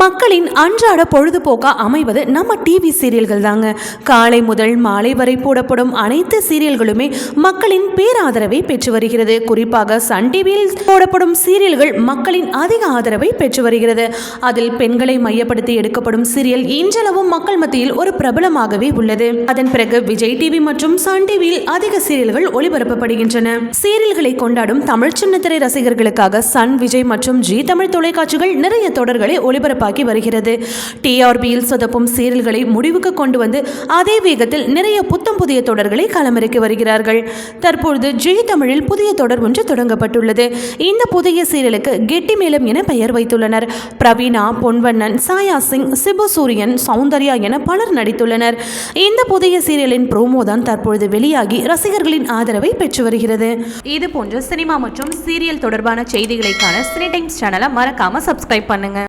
மக்களின் அன்றாட பொழுதுபோக்கா அமைவது நம்ம டிவி சீரியல்கள் தாங்க. காலை முதல் மாலை வரை போடப்படும் அனைத்து சீரியல்களுமே மக்களின் பேராதரவை பெற்று வருகிறது. குறிப்பாக சன் டிவியில் போடப்படும் சீரியல்கள் மக்களின் அதிக ஆதரவை பெற்று வருகிறது. அதில் பெண்களை மையப்படுத்தி எடுக்கப்படும் சீரியல் இன்றளவும் மக்கள் மத்தியில் ஒரு பிரபலமாகவே உள்ளது. அதன் பிறகு விஜய் டிவி மற்றும் சன் டிவியில் அதிக சீரியல்கள் ஒளிபரப்பப்படுகின்றன. சீரியல்களை கொண்டாடும் தமிழ் சின்னத்திரை ரசிகர்களுக்காக சன் விஜய் மற்றும் ஜி தமிழ் தொலைக்காட்சிகள் நிறைய தொடர்களை ஒளிபரப்ப ஒளிபரப்பாக்கி வருகிறது. டிஆர்பியில் சொதப்பும் சீரியல்களை முடிவுக்கு கொண்டு வந்து அதே வேகத்தில் நிறைய புத்தம் புதிய தொடர்களை களமிறக்கி வருகிறார்கள். தற்பொழுது ஜெய் தமிழில் புதிய தொடர் ஒன்று தொடங்கப்பட்டுள்ளது. இந்த புதிய சீரியலுக்கு கெட்டி மேளம் என பெயர் வைத்துள்ளனர். பிரவீனா பொன்வண்ணன் சாயா சிங் சிபு சூரியன் சௌந்தர்யா என பலர் நடித்துள்ளனர். இந்த புதிய சீரியலின் ப்ரோமோ தான் தற்பொழுது வெளியாகி ரசிகர்களின் ஆதரவை பெற்று வருகிறது. இது போன்ற சினிமா மற்றும் சீரியல் தொடர்பான செய்திகளைக்கான சினி டைம்ஸ் சேனலை மறக்காம சப்ஸ்கிரைப் பண்ணுங்க.